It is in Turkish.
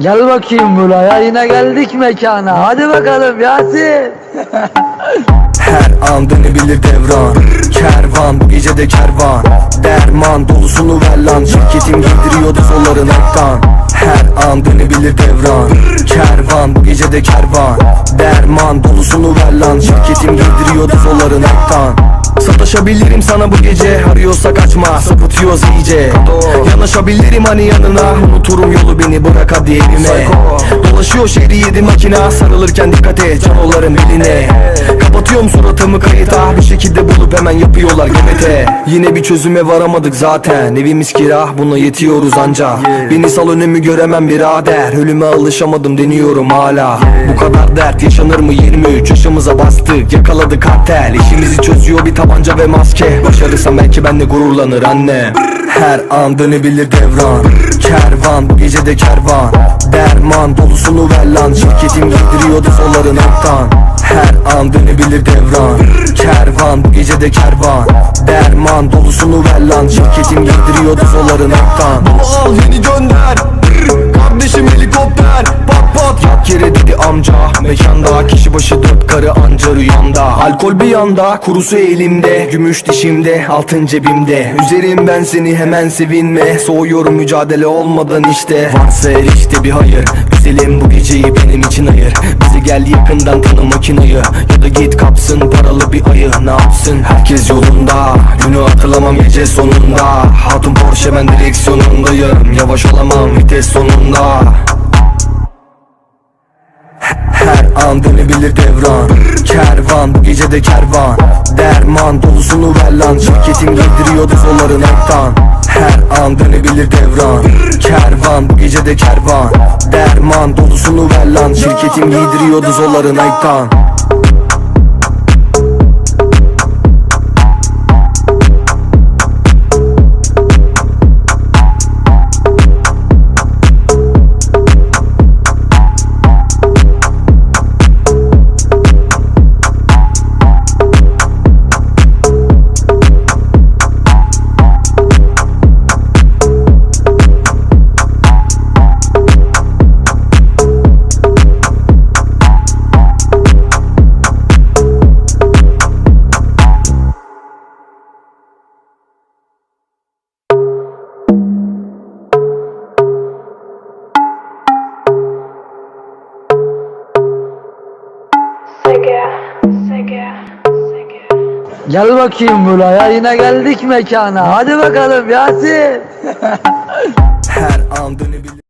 Gel bakayım buraya yine geldik mekana. Hadi bakalım Yasin. Her an dönebilir devran. Kervan bu gece de kervan. Derman dolusunu ver lan. Şirketim giydiriyordu solların ekran. Her an dönebilir devran. Kervan bu gece de kervan. Derman dolusunu ver lan. Şirketim giydiriyordu solların ekran. Sataşabilirim sana bu gece. Arıyorsak açma sapıtıyoruz iyice. Yanaşabilirim hani yanına. Unuturum yolu beni bırak hadi evime Dolaşıyor şehri yedi makina Sarılırken dikkat et canoların beline Kapatıyorum suratımı kayıta. Bir şekilde bulup hemen yapıyorlar GBT Yine bir çözüme varamadık zaten. Evimiz kira buna yetiyoruz anca. Beni sal önümü göremem birader. Ölüme alışamadım deniyorum hala. Bu kadar dert yaşanır mı? 23 yaşımıza bastık. Yakaladık kartel. İşimizi çözüyor bir tabanca ve maske. Başarırsam belki benle gururlanır anne Her an dönebilir devran. Kervan bu gece de kervan. Derman dolusunu ver lan Şirketim giydiriyor dozoların aktan her an dönebilir devran. Kervan bu gece de kervan. Derman dolusunu ver lan Şirketim giydiriyor dozoların aktan Bunu al yeni gönder. Kardeşim helikopter Pat yat yere dedi amca. Mekanda kişi başı dört karı anca rüyamda. Alkol bir yanda kurusu elimde. Gümüş dişimde altın cebimde. Üzerimden seni hemen sevinme. Soğuyorum mücadele olmadan işte. Varsa her işte bir hayır. Güzelim bu geceyi benim için ayır. Bize gel yakından tanı makinayı. Ya da git kapsın paralı bir ayı. Ne yapsın? Herkes yolunda. Günü hatırlamam gece sonunda. Hatun Porsche ben direksiyonundayım. Yavaş olamam vites sonunda an dönebilir devran. Kervan bu gece de kervan. Derman dolusunu ver lan. Şirketim giydiriyor dozoların ektan Her an dönebilir devran. Kervan bu gece de kervan. Derman dolusunu ver lan. Şirketim giydiriyor dozoların ektan Gel bakayım buraya yine geldik mekana. Hadi bakalım Yasin. Her an dönebilir